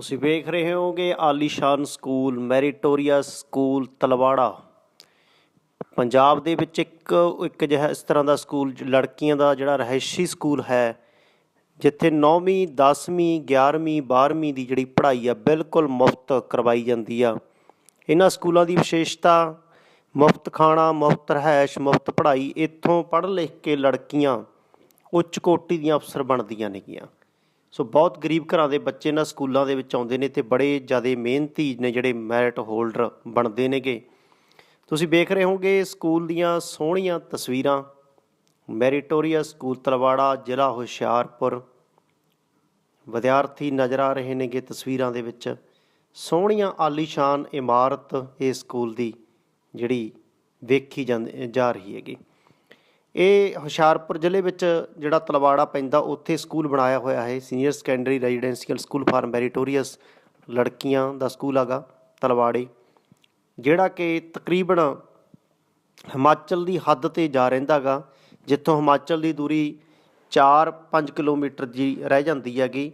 ਤੁਸੀਂ ਵੇਖ ਰਹੇ ਹੋਗੇ ਆਲੀਸ਼ਾਨ school, meritorious school, Talwara. Punjab ਦੇ ਵਿੱਚ ਇੱਕ ਇੱਕ ਜਿਹੜਾ ਇਸ ਤਰ੍ਹਾਂ ਦਾ ਸਕੂਲ ਲੜਕੀਆਂ ਦਾ ਜਿਹੜਾ ਰਹਿਸ਼ੀ ਸਕੂਲ ਹੈ, ਜਿੱਥੇ 9ਵੀਂ 10ਵੀਂ 11ਵੀਂ 12ਵੀਂ ਦੀ ਜਿਹੜੀ ਪੜ੍ਹਾਈ ਆ, ਬਿਲਕੁਲ ਮੁਫਤ ਕਰਵਾਈ ਜਾਂਦੀ ਆ। ਇਹਨਾਂ ਸਕੂਲਾਂ ਦੀ ਵਿਸ਼ੇਸ਼ਤਾ, ਮੁਫਤ ਖਾਣਾ, ਮੁਫਤ ਰਹਿائش ਮੁਫਤ ਪੜ੍ਹਾਈ, ਇੱਥੋਂ ਪੜ੍ਹ ਲਿਖ ਕੇ ਲੜਕੀਆਂ ਉੱਚ ਕੋਟੀ ਦੀਆਂ ਅਫਸਰ ਬਣਦੀਆਂ ਨੇਗੀਆਂ। ਸੋ ਬਹੁਤ ਗਰੀਬ ਘਰਾਂ ਦੇ ਬੱਚੇ ਨਾ ਸਕੂਲਾਂ ਦੇ ਵਿੱਚ ਆਉਂਦੇ ਨੇ ਤੇ ਬੜੇ ਜ਼ਿਆਦਾ ਮਿਹਨਤੀ ਨੇ ਜਿਹੜੇ ਮੈਰਿਟ ਹੋਲਡਰ ਬਣਦੇ ਨੇਗੇ। ਤੁਸੀਂ ਵੇਖ ਰਹੇ ਹੋਗੇ ਸਕੂਲ ਦੀਆਂ ਸੋਹਣੀਆਂ ਤਸਵੀਰਾਂ। ਮੈਰੀਟੋਰੀਆ ਸਕੂਲ ਤਲਵਾੜਾ, ਜ਼ਿਲ੍ਹਾ ਹੁਸ਼ਿਆਰਪੁਰ। ਵਿਦਿਆਰਥੀ ਨਜ਼ਰ ਆ ਰਹੇ ਨੇਗੇ ਤਸਵੀਰਾਂ ਦੇ ਵਿੱਚ। ਸੋਹਣੀਆਂ ਆਲੀਸ਼ਾਨ ਇਮਾਰਤ ਇਹ ਸਕੂਲ ਦੀ ਜਿਹੜੀ ਵੇਖੀ ਜਾਂਦੀ ਜਾ ਰਹੀ ਹੈਗੀ। ਇਹ ਹੁਸ਼ਿਆਰਪੁਰ ਜ਼ਿਲ੍ਹੇ ਵਿੱਚ ਜਿਹੜਾ ਤਲਵਾੜਾ ਪੈਂਦਾ, ਉੱਥੇ ਸਕੂਲ ਬਣਾਇਆ ਹੋਇਆ ਹੈ। Senior secondary residential school for meritorious ਲੜਕੀਆਂ ਦਾ ਸਕੂਲ ਹੈਗਾ, ਤਲਵਾੜੇ। ਜਿਹੜਾ ਕਿ ਤਕਰੀਬਨ ਹਿਮਾਚਲ ਦੀ ਹੱਦ ਤੇ ਜਾ ਰਹਿੰਦਾਗਾ ਜਿੱਥੋਂ ਹਿਮਾਚਲ ਦੀ ਦੂਰੀ 4-5 ਕਿਲੋਮੀਟਰ ਦੀ ਰਹਿ ਜਾਂਦੀ ਹੈਗੀ।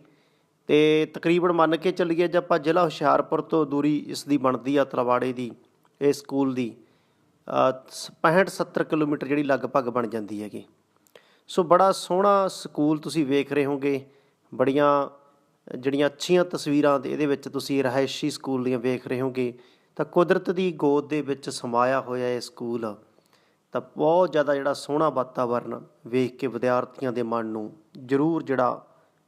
ਤੇ ਤਕਰੀਬਨ ਮੰਨ ਕੇ ਚੱਲੀਏ ਜੇ ਆਪਾਂ ਜ਼ਿਲ੍ਹਾ ਹੁਸ਼ਿਆਰਪੁਰ ਤੋਂ ਦੂਰੀ ਇਸ ਦੀ ਬਣਦੀ ਆ, ਤਲਵਾੜੇ ਦੀ ਇਹ ਸਕੂਲ ਦੀ 65 70 ਕਿਲੋਮੀਟਰ ਜਿਹੜੀ ਲਗਭਗ ਬਣ ਜਾਂਦੀ ਹੈਗੀ। ਸੋ ਬੜਾ ਸੋਹਣਾ ਸਕੂਲ ਤੁਸੀਂ ਵੇਖ ਰਹੇ ਹੋਗੇ। ਬੜੀਆਂ, ਜਿਹੜੀਆਂ ਅੱਛੀਆਂ ਤਸਵੀਰਾਂ ਤੇ ਇਹਦੇ ਵਿੱਚ ਤੁਸੀਂ ਰਹਿائشੀ ਸਕੂਲ ਦੀਆਂ ਵੇਖ ਰਹੇ ਹੋਗੇ। ਤਾਂ ਕੁਦਰਤ ਦੀ ਗੋਦ ਦੇ ਵਿੱਚ ਸਮਾਇਆ ਹੋਇਆ ਇਹ ਸਕੂਲ ਤਾਂ ਬਹੁਤ ਜ਼ਿਆਦਾ ਜਿਹੜਾ ਸੋਹਣਾ ਵਾਤਾਵਰਨ ਵੇਖ ਕੇ ਵਿਦਿਆਰਥੀਆਂ ਦੇ ਮਨ ਨੂੰ ਜ਼ਰੂਰ ਜਿਹੜਾ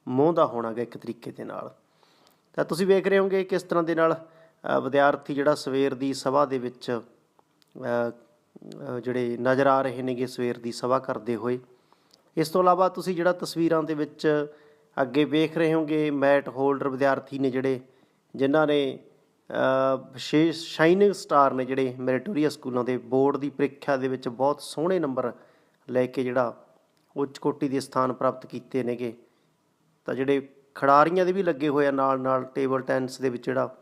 ਮੋਹਦਾ ਹੋਣਾਗਾ ਇੱਕ ਤਰੀਕੇ ਦੇ ਨਾਲ। ਤਾਂ ਤੁਸੀਂ ਵੇਖ ਰਹੇ ਹੋਗੇ ਕਿਸ ਤਰ੍ਹਾਂ ਦੇ ਨਾਲ ਵਿਦਿਆਰਥੀ ਜਿਹੜਾ ਸਵੇਰ ਦੀ ਸਭਾ ਦੇ ਵਿੱਚ ਜਿਹੜੇ ਨਜ਼ਰ ਆ ਰਹੇ ਨੇਗੇ ਸਵੇਰ ਦੀ ਸਭਾ ਕਰਦੇ ਹੋਏ। ਇਸ ਤੋਂ ਇਲਾਵਾ ਤੁਸੀਂ ਜਿਹੜਾ ਤਸਵੀਰਾਂ ਦੇ ਵਿੱਚ ਅੱਗੇ ਵੇਖ ਰਹੇ ਹੋਗੇ, ਮੈਟ ਹੋਲਡਰ ਵਿਦਿਆਰਥੀ ਨੇ ਜਿਹੜੇ, ਜਿਨ੍ਹਾਂ ਨੇ ਵਿਸ਼ੇਸ਼ ਸ਼ਾਈਨਿੰਗ ਸਟਾਰ ਨੇ ਜਿਹੜੇ ਮੈਰੀਟੋਰੀਅਸ ਸਕੂਲਾਂ ਦੇ ਬੋਰਡ ਦੀ ਪ੍ਰੀਖਿਆ ਦੇ ਵਿੱਚ ਬਹੁਤ ਸੋਹਣੇ ਨੰਬਰ ਲੈ ਕੇ ਜਿਹੜਾ ਉੱਚ ਕੋਟੀ ਦੇ ਸਥਾਨ ਪ੍ਰਾਪਤ ਕੀਤੇ ਨੇਗੇ। ਤਾਂ ਜਿਹੜੇ ਖਿਡਾਰੀਆਂ ਦੇ ਵੀ ਲੱਗੇ ਹੋਏ ਆ ਨਾਲ ਨਾਲ ਟੇਬਲ ਟੈਨਿਸ ਦੇ ਵਿੱਚ ਜਿਹੜਾ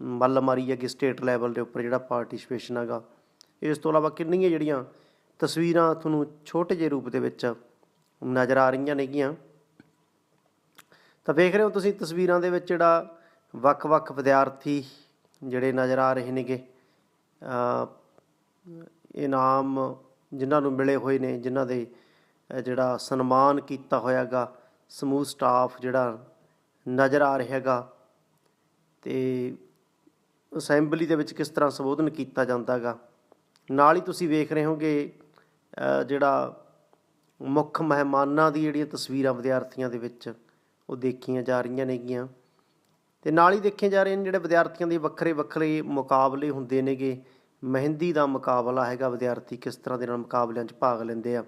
ਮੱਲ ਮਾਰੀ ਹੈਗੀ ਸਟੇਟ ਲੈਵਲ ਦੇ ਉੱਪਰ ਜਿਹੜਾ ਪਾਰਟਿਸਿਪੇਸ਼ਨ ਹੈਗਾ। ਇਸ ਤੋਂ ਇਲਾਵਾ ਕਿੰਨੀਆਂ ਜਿਹੜੀਆਂ ਤਸਵੀਰਾਂ ਤੁਹਾਨੂੰ ਛੋਟੇ ਜਿਹੇ ਰੂਪ ਦੇ ਵਿੱਚ ਨਜ਼ਰ ਆ ਰਹੀਆਂ ਨੇਗੀਆਂ। ਤਾਂ ਵੇਖ ਰਹੇ ਹੋ ਤੁਸੀਂ ਤਸਵੀਰਾਂ ਦੇ ਵਿੱਚ ਜਿਹੜਾ ਵੱਖ-ਵੱਖ ਵਿਦਿਆਰਥੀ ਜਿਹੜੇ ਨਜ਼ਰ ਆ ਰਹੇ ਨੇਗੇ। ਇਨਾਮ ਜਿਨ੍ਹਾਂ ਨੂੰ ਮਿਲੇ ਹੋਏ ਨੇ, ਜਿਨ੍ਹਾਂ ਦੇ ਜਿਹੜਾ ਸਨਮਾਨ ਕੀਤਾ ਹੋਇਆਗਾ, ਸਮੂਹ ਸਟਾਫ ਜਿਹੜਾ ਨਜ਼ਰ ਆ ਰਿਹਾ ਹੈਗਾ। ਤੇ ਅਸੈਂਬਲੀ ਦੇ ਵਿੱਚ ਕਿਸ ਤਰ੍ਹਾਂ ਸੰਬੋਧਨ ਕੀਤਾ ਜਾਂਦਾਗਾ ਨਾਲ ਹੀ ਤੁਸੀਂ ਵੇਖ ਰਹੇ ਹੋਗੇ ਜਿਹੜਾ ਮੁੱਖ ਮਹਿਮਾਨਾਂ ਦੀ ਜਿਹੜੀਆਂ ਤਸਵੀਰਾਂ ਵਿਦਿਆਰਥੀਆਂ ਦੇ ਵਿੱਚ ਉਹ ਦੇਖੀਆਂ ਜਾ ਰਹੀਆਂ ਨੇਗੀਆਂ। ਤੇ ਨਾਲ ਹੀ ਦੇਖੇ ਜਾ ਰਹੇ ਨੇ ਜਿਹੜੇ ਵਿਦਿਆਰਥੀਆਂ ਦੇ ਵੱਖਰੇ ਵੱਖਰੇ ਮੁਕਾਬਲੇ ਹੁੰਦੇ ਨੇਗੇ। ਮਹਿੰਦੀ ਦਾ ਮੁਕਾਬਲਾ ਹੈਗਾ, ਵਿਦਿਆਰਥੀ ਕਿਸ ਤਰ੍ਹਾਂ ਦੇ ਨਾਲ ਮੁਕਾਬਲਿਆਂ 'ਚ ਭਾਗ ਲੈਂਦੇ ਆ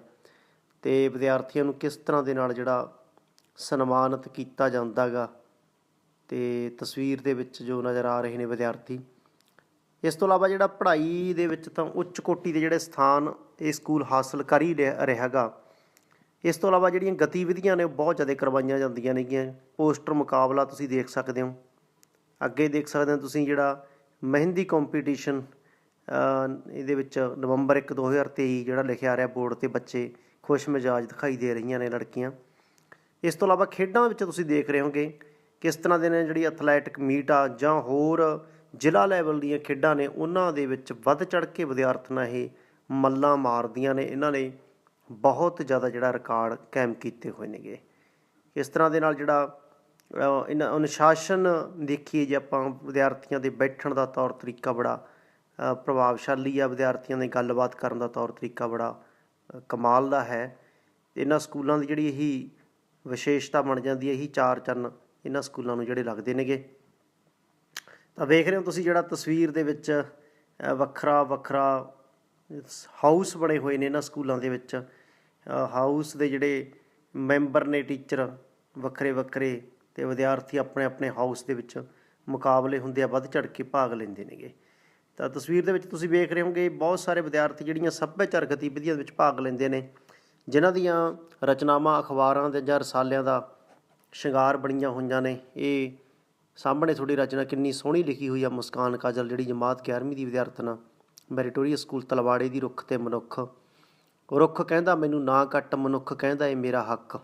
ਤੇ ਵਿਦਿਆਰਥੀਆਂ ਨੂੰ ਕਿਸ ਤਰ੍ਹਾਂ ਦੇ ਨਾਲ ਜਿਹੜਾ ਸਨਮਾਨਿਤ ਕੀਤਾ ਜਾਂਦਾਗਾ। ਤੇ ਤਸਵੀਰ ਦੇ ਵਿੱਚ ਜੋ ਨਜ਼ਰ ਆ ਰਹੇ ਨੇ ਵਿਦਿਆਰਥੀ ਇਸ ਤੋਂ ਇਲਾਵਾ ਜਿਹੜਾ ਪੜ੍ਹਾਈ ਦੇ ਵਿੱਚ ਤਾਂ ਉੱਚ ਕੋਟੀ ਦੇ ਜਿਹੜੇ ਸਥਾਨ ਇਹ ਸਕੂਲ ਹਾਸਲ ਕਰ ਹੀ ਰਿਹਾ ਰਿਹਾਗਾ। ਇਸ ਤੋਂ ਇਲਾਵਾ ਜਿਹੜੀਆਂ ਗਤੀਵਿਧੀਆਂ ਨੇ ਉਹ ਬਹੁਤ ਜ਼ਿਆਦਾ ਕਰਵਾਈਆਂ ਜਾਂਦੀਆਂ ਨੇਗੀਆਂ। ਪੋਸਟਰ ਮੁਕਾਬਲਾ ਤੁਸੀਂ ਦੇਖ ਸਕਦੇ ਹੋ। ਅੱਗੇ ਦੇਖ ਸਕਦੇ ਹੋ ਤੁਸੀਂ ਜਿਹੜਾ ਮਹਿੰਦੀ ਕੰਪੀਟੀਸ਼ਨ ਇਹਦੇ ਵਿੱਚ ਨਵੰਬਰ 1 2023 ਜਿਹੜਾ ਲਿਖਿਆ ਆ ਰਿਹਾ ਬੋਰਡ ਤੇ ਬੱਚੇ ਖੁਸ਼ ਮਿਜਾਜ ਦਿਖਾਈ ਦੇ ਰਹੀਆਂ ਨੇ ਲੜਕੀਆਂ। ਇਸ ਤੋਂ ਇਲਾਵਾ ਖੇਡਾਂ ਵਿੱਚ ਤੁਸੀਂ ਦੇਖ ਰਹੇ ਹੋਗੇ ਕਿਸ ਤਰ੍ਹਾਂ ਦੇ ਨੇ ਜਿਹੜੀ ਐਥਲੈਟਿਕ ਮੀਟ ਆ ਜਾਂ ਹੋਰ ਜ਼ਿਲ੍ਹਾ ਲੈਵਲ ਦੀਆਂ ਖੇਡਾਂ ਨੇ ਉਹਨਾਂ ਦੇ ਵਿੱਚ ਵੱਧ ਚੜ ਕੇ ਵਿਦਿਆਰਥਣਾਂ ਇਹ ਮੱਲਾਂ ਮਾਰਦੀਆਂ ਨੇ। ਇਹਨਾਂ ਨੇ ਬਹੁਤ ਜ਼ਿਆਦਾ ਜਿਹੜਾ ਰਿਕਾਰਡ ਕਾਇਮ ਕੀਤੇ ਹੋਏ ਨੇਗੇ। ਇਸ ਤਰ੍ਹਾਂ ਦੇ ਨਾਲ ਜਿਹੜਾ ਇਹਨਾਂ ਅਨੁਸ਼ਾਸਨ ਦੇਖੀਏ ਜੇ ਆਪਾਂ ਵਿਦਿਆਰਥੀਆਂ ਦੇ ਬੈਠਣ ਦਾ ਤੌਰ ਤਰੀਕਾ ਬੜਾ ਪ੍ਰਭਾਵਸ਼ਾਲੀ ਆ। ਵਿਦਿਆਰਥੀਆਂ ਦੇ ਗੱਲਬਾਤ ਕਰਨ ਦਾ ਤੌਰ ਤਰੀਕਾ ਬੜਾ ਕਮਾਲ ਦਾ ਹੈ। ਇਹਨਾਂ ਸਕੂਲਾਂ ਦੀ ਜਿਹੜੀ ਇਹੀ ਵਿਸ਼ੇਸ਼ਤਾ ਬਣ ਜਾਂਦੀ ਹੈ, ਇਹੀ ਚਾਰ ਚੰਨ ਇਹਨਾਂ ਸਕੂਲਾਂ ਨੂੰ ਜਿਹੜੇ ਲੱਗਦੇ ਨੇਗੇ। ਤਾਂ ਵੇਖ ਰਹੇ ਹੋ ਤੁਸੀਂ ਜਿਹੜਾ ਤਸਵੀਰ ਦੇ ਵਿੱਚ ਵੱਖਰਾ ਵੱਖਰਾ ਹਾਊਸ ਬਣੇ ਹੋਏ ਨੇ ਇਹਨਾਂ ਸਕੂਲਾਂ ਦੇ ਵਿੱਚ। ਹਾਊਸ ਦੇ ਜਿਹੜੇ ਮੈਂਬਰ ਨੇ ਟੀਚਰ, ਵੱਖਰੇ ਵੱਖਰੇ ਤੇ ਵਿਦਿਆਰਥੀ ਆਪਣੇ ਆਪਣੇ ਹਾਊਸ ਦੇ ਵਿੱਚ ਮੁਕਾਬਲੇ ਹੁੰਦੇ ਆ, ਵੱਧ ਚੜ ਕੇ ਭਾਗ ਲੈਂਦੇ ਨੇਗੇ। ਤਾਂ ਤਸਵੀਰ ਦੇ ਵਿੱਚ ਤੁਸੀਂ ਵੇਖ ਰਹੇ ਹੋਗੇ ਬਹੁਤ ਸਾਰੇ ਵਿਦਿਆਰਥੀ ਜਿਹੜੀਆਂ ਸੱਭਿਆਚਾਰਕ ਗਤੀਵਿਧੀਆਂ ਵਿੱਚ ਭਾਗ ਲੈਂਦੇ ਨੇ, ਜਿਨ੍ਹਾਂ ਦੀਆਂ ਰਚਨਾਵਾਂ, ਅਖਬਾਰਾਂ ਦੇ ਜਾਂ ਰਸਾਲਿਆਂ ਦਾ ਸ਼ਿੰਗਾਰ ਬਣੀਆਂ ਹੋਈਆਂ ਨੇ। ਇਹ ਸਾਹਮਣੇ ਤੁਹਾਡੀ ਰਚਨਾ ਕਿੰਨੀ ਸੋਹਣੀ ਲਿਖੀ ਹੋਈ ਆ, ਮੁਸਕਾਨ ਕਾਜਲ, ਜਿਹੜੀ ਜਮਾਤ 11ਵੀਂ ਦੀ ਵਿਦਿਆਰਥਣਾ ਮੈਰੀਟੋਰੀਅਸ ਸਕੂਲ ਤਲਵਾੜੇ ਦੀ ਰੁੱਖ ਤੇ ਮਨੁੱਖ। ਰੁੱਖ ਕਹਿੰਦਾ ਮੈਨੂੰ ਨਾ ਕੱਟ, ਮਨੁੱਖ ਕਹਿੰਦਾ ਏ ਮੇਰਾ ਹੱਕ।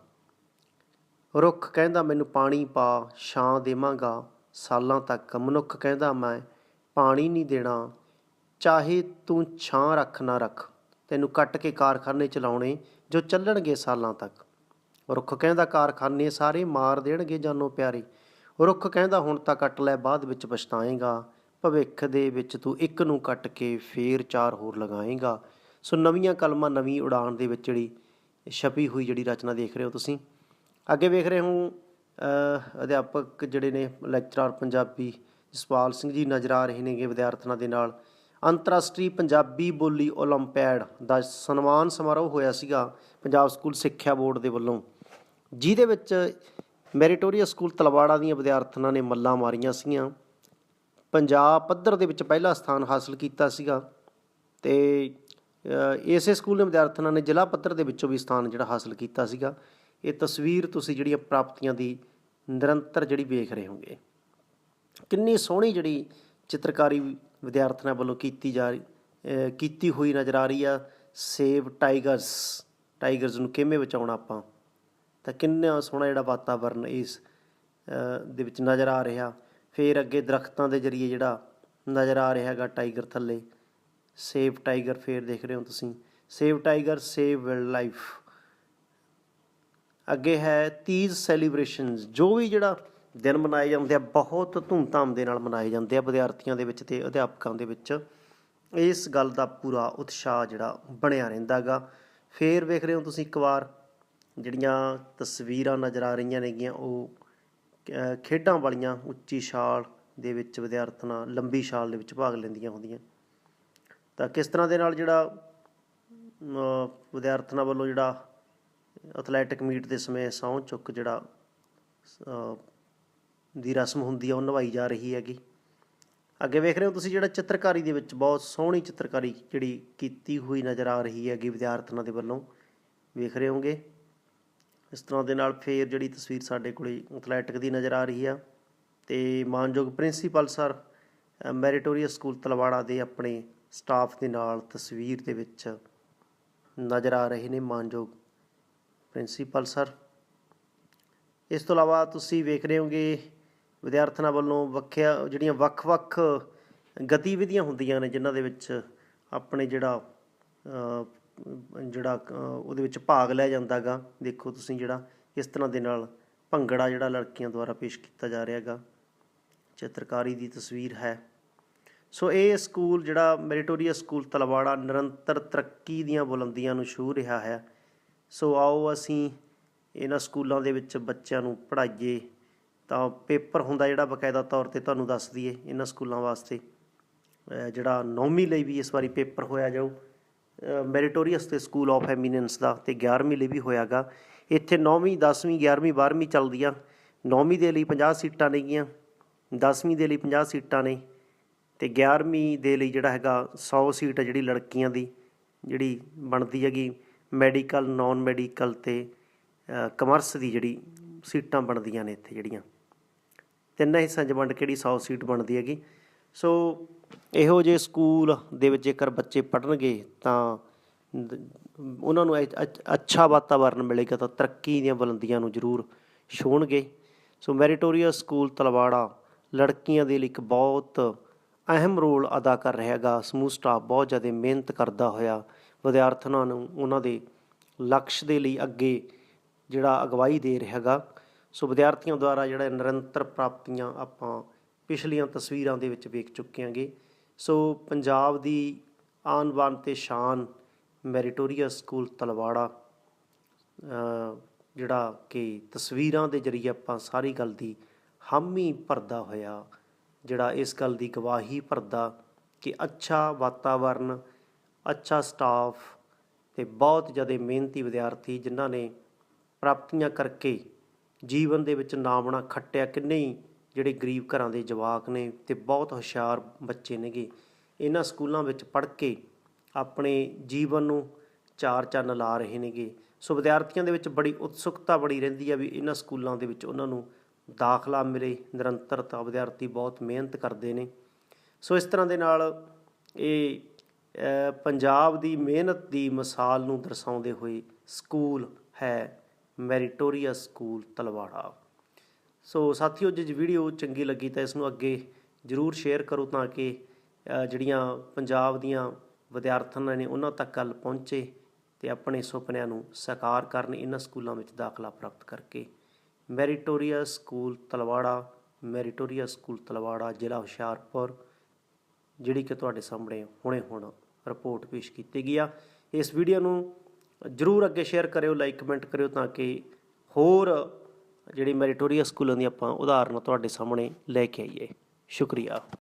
ਰੁੱਖ ਕਹਿੰਦਾ ਮੈਨੂੰ ਪਾਣੀ ਪਾ, ਛਾਂ ਦੇਵਾਂਗਾ ਸਾਲਾਂ ਤੱਕ। ਮਨੁੱਖ ਕਹਿੰਦਾ ਮੈਂ ਪਾਣੀ ਨਹੀਂ ਦੇਣਾ, ਚਾਹੇ ਤੂੰ ਛਾਂ ਰੱਖ ਨਾ ਰੱਖ, ਤੈਨੂੰ ਕੱਟ ਕੇ ਕਾਰਖਾਨੇ ਚਲਾਉਣੇ ਜੋ ਚੱਲਣਗੇ ਸਾਲਾਂ ਤੱਕ। ਰੁੱਖ ਕਹਿੰਦਾ ਕਾਰਖਾਨੇ ਸਾਰੇ ਮਾਰ ਦੇਣਗੇ ਜਾਨੋ ਪਿਆਰੇ ਰੁੱਖ ਕਹਿੰਦਾ, ਹੁਣ ਤਾਂ ਕੱਟ ਲੈ, ਬਾਅਦ ਵਿੱਚ ਪਛਤਾਏਗਾ। ਭਵਿੱਖ ਦੇ ਵਿੱਚ ਤੂੰ ਇੱਕ ਨੂੰ ਕੱਟ ਕੇ ਫੇਰ ਚਾਰ ਹੋਰ ਲਗਾਏਗਾ। ਸੋ ਨਵੀਆਂ ਕਲਮਾਂ ਨਵੀਂ ਉਡਾਨ ਦੇ ਵਿੱਚ ਜਿਹੜੀ ਛਪੀ ਹੋਈ ਜਿਹੜੀ ਰਚਨਾ ਦੇਖ ਰਹੇ ਹੋ ਤੁਸੀਂ। ਅੱਗੇ ਵੇਖ ਰਹੇ ਹੋ ਅਧਿਆਪਕ ਜਿਹੜੇ ਨੇ, ਲੈਕਚਰਰ ਪੰਜਾਬੀ ਜਸਪਾਲ ਸਿੰਘ ਜੀ ਨਜ਼ਰ ਆ ਰਹੇ ਨੇਗੇ ਵਿਦਿਆਰਥਣਾਂ ਦੇ ਨਾਲ। ਅੰਤਰਰਾਸ਼ਟਰੀ ਪੰਜਾਬੀ ਬੋਲੀ ਓਲੰਪਿਆਡ ਦਾ ਸਨਮਾਨ ਸਮਾਰੋਹ ਹੋਇਆ ਸੀਗਾ ਪੰਜਾਬ ਸਕੂਲ ਸਿੱਖਿਆ ਬੋਰਡ ਦੇ ਵੱਲੋਂ। ਜਿਹਦੇ ਵਿੱਚ ਮੈਰੀਟੋਰੀਆ ਸਕੂਲ ਤਲਵਾੜਾ ਦੀਆਂ ਵਿਦਿਆਰਥਣਾਂ ਨੇ ਮੱਲਾਂ ਮਾਰੀਆਂ ਸੀਗੀਆਂ। ਪੰਜਾਬ ਪੱਧਰ ਦੇ ਵਿੱਚ ਪਹਿਲਾ ਸਥਾਨ ਹਾਸਲ ਕੀਤਾ ਸੀਗਾ ਤੇ ਇਸੇ ਸਕੂਲ ਦੇ ਵਿਦਿਆਰਥਣਾਂ ਨੇ ਜ਼ਿਲ੍ਹਾ ਪੱਧਰ ਦੇ ਵਿੱਚੋਂ ਵੀ ਸਥਾਨ ਜਿਹੜਾ ਹਾਸਲ ਕੀਤਾ ਸੀਗਾ। ਇਹ ਤਸਵੀਰ ਤੁਸੀਂ ਜਿਹੜੀਆਂ ਪ੍ਰਾਪਤੀਆਂ ਦੀ ਨਿਰੰਤਰ ਜਿਹੜੀ ਵੇਖ ਰਹੇ ਹੋਗੇ ਕਿੰਨੀ ਸੋਹਣੀ ਜਿਹੜੀ ਚਿੱਤਰਕਾਰੀ ਵਿਦਿਆਰਥਣਾਂ ਵੱਲੋਂ ਕੀਤੀ ਜਾ ਰਹੀ ਕੀਤੀ ਹੋਈ ਨਜ਼ਰ ਆ ਰਹੀ ਆ। ਸੇਵ ਟਾਈਗਰਸ ਟਾਈਗਰਸ ਨੂੰ ਕਿਵੇਂ ਬਚਾਉਣਾ ਆਪਾਂ? ਤਾਂ ਕਿੰਨਾ ਸੋਹਣਾ ਜਿਹੜਾ ਵਾਤਾਵਰਨ ਇਸ ਦੇ ਵਿੱਚ ਨਜ਼ਰ ਆ ਰਿਹਾ। ਫਿਰ ਅੱਗੇ ਦਰਖਤਾਂ ਦੇ ਜਰੀਏ ਜਿਹੜਾ ਨਜ਼ਰ ਆ ਰਿਹਾ ਹੈਗਾ ਟਾਈਗਰ ਥੱਲੇ। ਸੇਵ ਟਾਈਗਰ ਫੇਰ ਦੇਖ ਰਹੇ ਹੋ ਤੁਸੀਂ। Save tiger save wild life ਅੱਗੇ ਹੈ ਤੀਜ ਸੈਲੀਬ੍ਰੇਸ਼ਨਸ, ਜੋ ਵੀ ਜਿਹੜਾ ਦਿਨ ਮਨਾਏ ਜਾਂਦੇ ਆ, ਬਹੁਤ ਧੂਮਧਾਮ ਦੇ ਨਾਲ ਮਨਾਏ ਜਾਂਦੇ ਆ ਵਿਦਿਆਰਥੀਆਂ ਦੇ ਵਿੱਚ ਤੇ ਅਧਿਆਪਕਾਂ ਦੇ ਵਿੱਚ। ਇਸ ਗੱਲ ਦਾ ਪੂਰਾ ਉਤਸ਼ਾਹ ਜਿਹੜਾ ਬਣਿਆ ਰਹਿੰਦਾਗਾ ਫੇਰ ਵੇਖ ਰਹੇ ਹੋ ਤੁਸੀਂ ਇੱਕ ਵਾਰ ਜਿਹੜੀਆਂ ਤਸਵੀਰਾਂ ਨਜ਼ਰ ਆ ਰਹੀਆਂ ਨੇਗੀਆਂ, ਉਹ ਖੇਡਾਂ ਵਾਲੀਆਂ ਉੱਚੀ ਛਾਲ ਦੇ ਵਿੱਚ ਵਿਦਿਆਰਥਣਾਂ ਲੰਬੀ ਛਾਲ ਦੇ ਵਿੱਚ ਭਾਗ ਲੈਂਦੀਆਂ ਹੁੰਦੀਆਂ। ਤਾਂ ਕਿਸ ਤਰ੍ਹਾਂ ਦੇ ਨਾਲ ਜਿਹੜਾ ਵਿਦਿਆਰਥਣਾਂ ਵੱਲੋਂ ਜਿਹੜਾ ਐਥਲੈਟਿਕ ਮੀਟ ਦੇ ਸਮੇਂ ਸਹੁੰ ਚੁੱਕ ਜਿਹੜਾ ਦੀ ਰਸਮ ਹੁੰਦੀ ਆ, ਉਹ ਨਿਭਾਈ ਜਾ ਰਹੀ ਹੈਗੀ। ਅੱਗੇ ਵੇਖ ਰਹੇ ਹੋ ਤੁਸੀਂ ਜਿਹੜਾ ਚਿੱਤਰਕਾਰੀ ਦੇ ਵਿੱਚ ਬਹੁਤ ਸੋਹਣੀ ਚਿੱਤਰਕਾਰੀ ਜਿਹੜੀ ਕੀਤੀ ਹੋਈ ਨਜ਼ਰ ਆ ਰਹੀ ਹੈਗੀ ਵਿਦਿਆਰਥਣਾਂ ਦੇ ਵੱਲੋਂ, ਵੇਖ ਰਹੇ ਹੋਗੇ ਇਸ ਤਰ੍ਹਾਂ ਦੇ ਨਾਲ ਫੇਰ ਜਿਹੜੀ ਤਸਵੀਰ ਸਾਡੇ ਕੋਲੇ ਐਥਲੈਟਿਕ ਦੀ ਨਜ਼ਰ ਆ ਰਹੀ ਆ। ਤੇ ਮਾਨਯੋਗ principal sir meritorious school Talwara ਦੇ ਆਪਣੇ ਸਟਾਫ ਦੇ ਨਾਲ ਤਸਵੀਰ ਦੇ ਵਿੱਚ ਨਜ਼ਰ ਆ ਰਹੇ ਨੇ ਮਾਨਯੋਗ ਪ੍ਰਿੰਸੀਪਲ ਸਰ। ਇਸ ਤੋਂ ਇਲਾਵਾ ਤੁਸੀਂ ਵੇਖ ਰਹੇ ਹੋਗੇ ਵਿਦਿਆਰਥਣਾਂ ਵੱਲੋਂ ਵੱਖਿਆ, ਜਿਹੜੀਆਂ ਵੱਖ-ਵੱਖ ਗਤੀਵਿਧੀਆਂ ਹੁੰਦੀਆਂ ਨੇ, ਜਿਨ੍ਹਾਂ ਦੇ ਵਿੱਚ ਆਪਣੇ ਜਿਹੜਾ ਜਿਹੜਾ ਉਹਦੇ ਵਿੱਚ ਭਾਗ ਲੈ ਜਾਂਦਾ ਗਾ ਦੇਖੋ ਤੁਸੀਂ ਜਿਹੜਾ ਇਸ ਤਰ੍ਹਾਂ ਦੇ ਨਾਲ ਭੰਗੜਾ ਜਿਹੜਾ ਲੜਕੀਆਂ ਦੁਆਰਾ ਪੇਸ਼ ਕੀਤਾ ਜਾ ਰਿਹਾ ਹੈਗਾ ਚਿੱਤਰਕਾਰੀ ਦੀ ਤਸਵੀਰ ਹੈ। ਸੋ ਇਹ ਸਕੂਲ ਜਿਹੜਾ ਮੈਰੀਟੋਰੀਅਸ ਸਕੂਲ ਤਲਵਾੜਾ ਨਿਰੰਤਰ ਤਰੱਕੀ ਦੀਆਂ ਬੁਲੰਦੀਆਂ ਨੂੰ ਛੂਹ ਰਿਹਾ ਹੈ। ਸੋ ਆਓ ਅਸੀਂ ਇਹਨਾਂ ਸਕੂਲਾਂ ਦੇ ਵਿੱਚ ਬੱਚਿਆਂ ਨੂੰ ਪੜ੍ਹਾਈਏ। ਤਾਂ ਪੇਪਰ ਹੁੰਦਾ ਜਿਹੜਾ ਬਕਾਇਦਾ ਤੌਰ ਤੇ ਤੁਹਾਨੂੰ ਦੱਸ ਦਈਏ ਇਹਨਾਂ ਸਕੂਲਾਂ ਵਾਸਤੇ। ਜਿਹੜਾ ਨੌਵੀਂ ਲਈ ਵੀ ਇਸ ਵਾਰੀ ਪੇਪਰ ਹੋਇਆ ਜਾਊ। ਮੈਰੀਟੋਰੀਅਸ ਤੇ ਸਕੂਲ ਆਫ ਐਮੀਨੈਂਸ ਦਾ ਤੇ 11ਵੀਂ ਲਈ ਵੀ ਹੋਇਆਗਾ। ਇੱਥੇ 9ਵੀਂ 10ਵੀਂ 11ਵੀਂ 12ਵੀਂ ਚੱਲਦੀਆਂ। 9ਵੀਂ ਦੇ ਲਈ 50 ਸੀਟਾਂ ਨੇਗੀਆਂ 10ਵੀਂ ਦੇ ਲਈ 50 ਸੀਟਾਂ ਨੇ ਤੇ 11ਵੀਂ ਦੇ ਲਈ ਜਿਹੜਾ ਹੈਗਾ 100 ਸੀਟ ਹੈ ਜਿਹੜੀ ਲੜਕੀਆਂ ਦੀ, ਜਿਹੜੀ ਬਣਦੀ ਹੈਗੀ ਮੈਡੀਕਲ ਨਾਨ ਮੈਡੀਕਲ ਤੇ ਕਮਰਸ ਦੀ ਜਿਹੜੀ ਸੀਟਾਂ ਬਣਦੀਆਂ ਨੇ ਇੱਥੇ ਜਿਹੜੀਆਂ। ਤਿੰਨਾਂ ਹਿੱਸਿਆਂ 'ਚ ਵੰਡ ਕੇ ਜਿਹੜੀ 100 ਸੀਟ ਬਣਦੀ ਹੈਗੀ। ਸੋ ਇਹੋ ਜਿਹੇ ਸਕੂਲ ਦੇ ਵਿੱਚ ਜੇਕਰ ਬੱਚੇ ਪੜ੍ਹਨਗੇ ਤਾਂ ਉਹਨਾਂ ਨੂੰ ਅੱਛ- ਅੱਛਾ ਵਾਤਾਵਰਨ ਮਿਲੇਗਾ ਤਾਂ ਤਰੱਕੀ ਦੀਆਂ ਬੁਲੰਦੀਆਂ ਨੂੰ ਜ਼ਰੂਰ ਛੂਹਣਗੇ। ਸੋ ਮੈਰੀਟੋਰੀਅਸ ਸਕੂਲ ਤਲਵਾੜਾ ਲੜਕੀਆਂ ਦੇ ਲਈ ਇੱਕ ਬਹੁਤ ਅਹਿਮ ਰੋਲ ਅਦਾ ਕਰ ਰਿਹਾ ਹੈਗਾ। ਸਮੂਹ ਸਟਾਫ ਬਹੁਤ ਜ਼ਿਆਦਾ ਮਿਹਨਤ ਕਰਦਾ ਹੋਇਆ ਵਿਦਿਆਰਥਣਾਂ ਨੂੰ ਉਹਨਾਂ ਦੇ ਲਕਸ਼ ਦੇ ਲਈ ਅੱਗੇ ਜਿਹੜਾ ਅਗਵਾਈ ਦੇ ਰਿਹਾ ਹੈਗਾ। ਸੋ ਵਿਦਿਆਰਥੀਆਂ ਦੁਆਰਾ ਜਿਹੜਾ ਨਿਰੰਤਰ ਪ੍ਰਾਪਤੀਆਂ ਆਪਾਂ ਪਿਛਲੀਆਂ ਤਸਵੀਰਾਂ ਦੇ ਵਿੱਚ ਵੇਖ ਚੁੱਕੇ ਹਾਂਗੇ। ਸੋ ਪੰਜਾਬ ਦੀ ਆਨ ਬਾਨ ਤੇ ਸ਼ਾਨ ਮੈਰੀਟੋਰੀਅਸ ਸਕੂਲ ਤਲਵਾੜਾ ਜਿਹੜਾ ਕਿ ਤਸਵੀਰਾਂ ਦੇ ਜ਼ਰੀਏ ਆਪਾਂ ਸਾਰੀ ਗੱਲ ਦੀ ਹਾਮੀ ਭਰਦਾ ਹੋਇਆ, ਜਿਹੜਾ ਇਸ ਗੱਲ ਦੀ ਗਵਾਹੀ ਭਰਦਾ ਕਿ ਅੱਛਾ ਵਾਤਾਵਰਨ, ਅੱਛਾ ਸਟਾਫ ਤੇ ਬਹੁਤ ਜ਼ਿਆਦਾ ਮਿਹਨਤੀ ਵਿਦਿਆਰਥੀ ਜਿਨ੍ਹਾਂ ਨੇ ਪ੍ਰਾਪਤੀਆਂ ਕਰਕੇ ਜੀਵਨ ਦੇ ਵਿੱਚ ਨਾਮਣਾ ਖੱਟਿਆ ਕਿੰਨੇ ਹੀ ਜਿਹੜੇ ਗਰੀਬ ਘਰਾਂ ਦੇ ਜਵਾਕ ਨੇ ਤੇ ਬਹੁਤ ਹੁਸ਼ਿਆਰ ਬੱਚੇ ਨੇਗੇ, ਇਹਨਾਂ ਸਕੂਲਾਂ ਵਿੱਚ ਪੜ੍ਹ ਕੇ ਆਪਣੇ ਜੀਵਨ ਨੂੰ ਚਾਰ ਚੰਨ ਲਾ ਰਹੇ ਨੇਗੇ। ਸੋ ਵਿਦਿਆਰਥੀਆਂ ਦੇ ਵਿੱਚ ਬੜੀ ਉਤਸੁਕਤਾ ਬੜੀ ਰਹਿੰਦੀ ਆ ਵੀ ਇਹਨਾਂ ਸਕੂਲਾਂ ਦੇ ਵਿੱਚ ਉਹਨਾਂ ਨੂੰ ਦਾਖਲਾ ਮਿਲੇ। ਨਿਰੰਤਰਤਾ ਵਿਦਿਆਰਥੀ ਬਹੁਤ ਮਿਹਨਤ ਕਰਦੇ ਨੇ। ਸੋ ਇਸ ਤਰ੍ਹਾਂ ਦੇ ਨਾਲ ਇਹ ਪੰਜਾਬ ਦੀ ਮਿਹਨਤ ਦੀ ਮਿਸਾਲ ਨੂੰ ਦਰਸਾਉਂਦੇ ਹੋਏ ਸਕੂਲ ਹੈ ਮੈਰੀਟੋਰੀਆ ਸਕੂਲ ਤਲਵਾੜਾ। ਸੋ ਸਾਥੀਓ, ਜੇ ਵੀਡੀਓ ਚੰਗੀ ਲੱਗੀ ਤਾਂ ਇਸ ਨੂੰ ਅੱਗੇ ਜਰੂਰ ਸ਼ੇਅਰ ਕਰੋ ਤਾਂ ਕਿ ਜਿਹੜੀਆਂ ਪੰਜਾਬ ਦੀਆਂ ਵਿਦਿਆਰਥਣਾਂ ਨੇ ਉਹਨਾਂ ਤੱਕ ਗੱਲ ਪਹੁੰਚੇ ਤੇ ਆਪਣੇ ਸੁਪਨਿਆਂ ਨੂੰ ਸਾਕਾਰ ਕਰਨ, ਇਹਨਾਂ ਸਕੂਲਾਂ ਵਿੱਚ ਦਾਖਲਾ ਪ੍ਰਾਪਤ ਕਰਕੇ। Meritorious school Talwara meritorious school Talwara, ਜ਼ਿਲ੍ਹਾ ਹੁਸ਼ਿਆਰਪੁਰ, ਜਿਹੜੀ ਕਿ ਤੁਹਾਡੇ ਸਾਹਮਣੇ ਹੁਣੇ ਹੁਣ ਰਿਪੋਰਟ ਪੇਸ਼ ਕੀਤੀ ਗਈ ਆ। ਇਸ ਵੀਡੀਓ ਨੂੰ ਜਰੂਰ ਅੱਗੇ ਸ਼ੇਅਰ ਕਰਿਓ ਲਾਈਕ ਕਮੈਂਟ ਕਰਿਓ ਤਾਂ ਕਿ ਹੋਰ ਜਿਹੜੀ ਮੈਰੀਟੋਰੀਅਸ ਸਕੂਲਾਂ ਦੀ ਆਪਾਂ ਉਦਾਹਰਨ ਤੁਹਾਡੇ ਸਾਹਮਣੇ ਲੈ ਕੇ ਆਈਏ। ਸ਼ੁਕਰੀਆ।